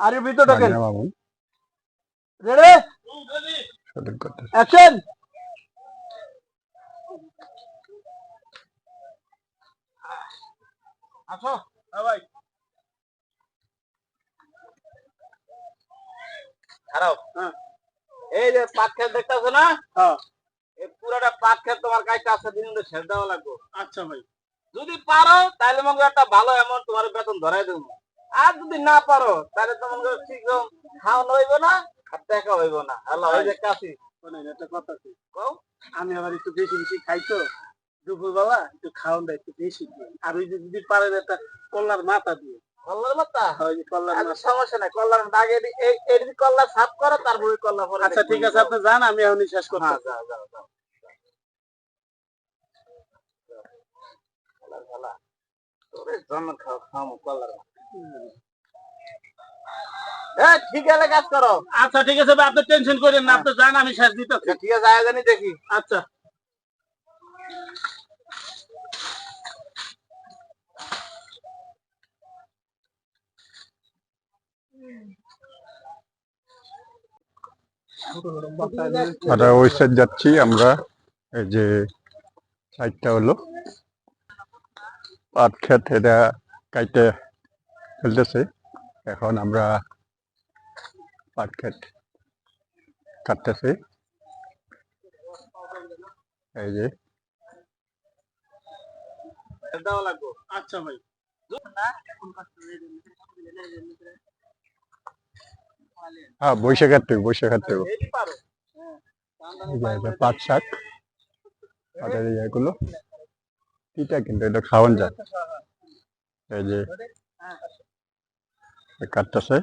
আর ভিতর ঢোকেন ready shooting করতেছে অ্যাকশন আসো হ্যাঁ ভাই। খারাপ হ্যাঁ। এই যে পাক খেত দেখতেছো না? হ্যাঁ। এই পুরোটা পাক খেত তোমার কাছে আছে দিন ধরে শেষ দেওয়া লাগবে। আচ্ছা ভাই। যদি পারো তাহলে মনে একটা ভালো অ্যামাউন্ট তোমার বেতন ধরাই দেবো। আর যদি না পারো তাহলে তোমার ঠিক খাওয়ানো হইব না আর টাকা হইব না। আল্লাহ ওই যে কাশি। একটা কথা কও? আমি আবার একটু বেশি বেশি খাই তো। দুপুর বেলা একটু খাওয়ান দেয় একটু বেশি আর ওই যে যদি পারেন একটা কল্লার মাথা দিয়ে। কল্লার মাথা? ওই যে কল্লার সমস্যা নাই কল্লার আগে এই কল্লা সাফ করো তারপরে কল্লা পরে আচ্ছা ঠিক আছে আপনি যান আমি এখনই শেষ করতে হ্যাঁ যাও যাও যাও। তোরে জন্ম খাও খাও কল্লার হ্যাঁ ঠিক আছে কাজ করো। আচ্ছা ঠিক আছে আপনি টেনশন করেন না আপনি যান আমি শেষ দিতে আচ্ছা, ঠিক আছে আয়োজনই দেখি। আচ্ছা। আর ওই সাইড যাচ্ছি আমরা। এই যে সাইডটা হলো। পাট ক্ষেত এটা কাইতে ফেলতেছে এখন আমরা পাট ক্ষেত কাটতেছি। এই যে। দেওয়া লাগবে। আচ্ছা ভাই। হ্যাঁ বৈশা কাটতে হবে, বৈশা কাটতে হবে। এই পারো। এই যে এটা পাট শাক। পাটের তিতা কিন্তু এটা খাওয়ান যায়। এই যে। কাটতেছে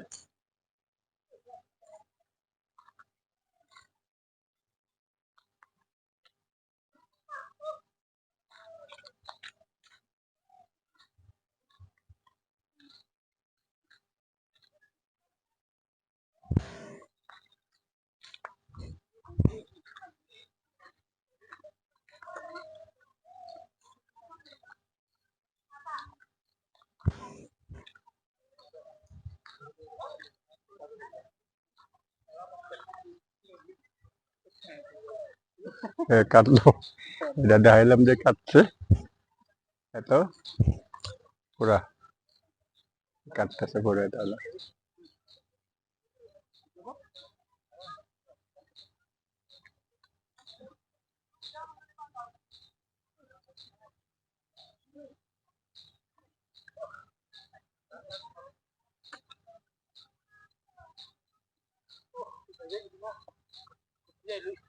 কাটলো। এটা দেখাইলাম যে কাটছে। এত। পুরা। কাটতেছে পুরো এটা হলো। Yeah,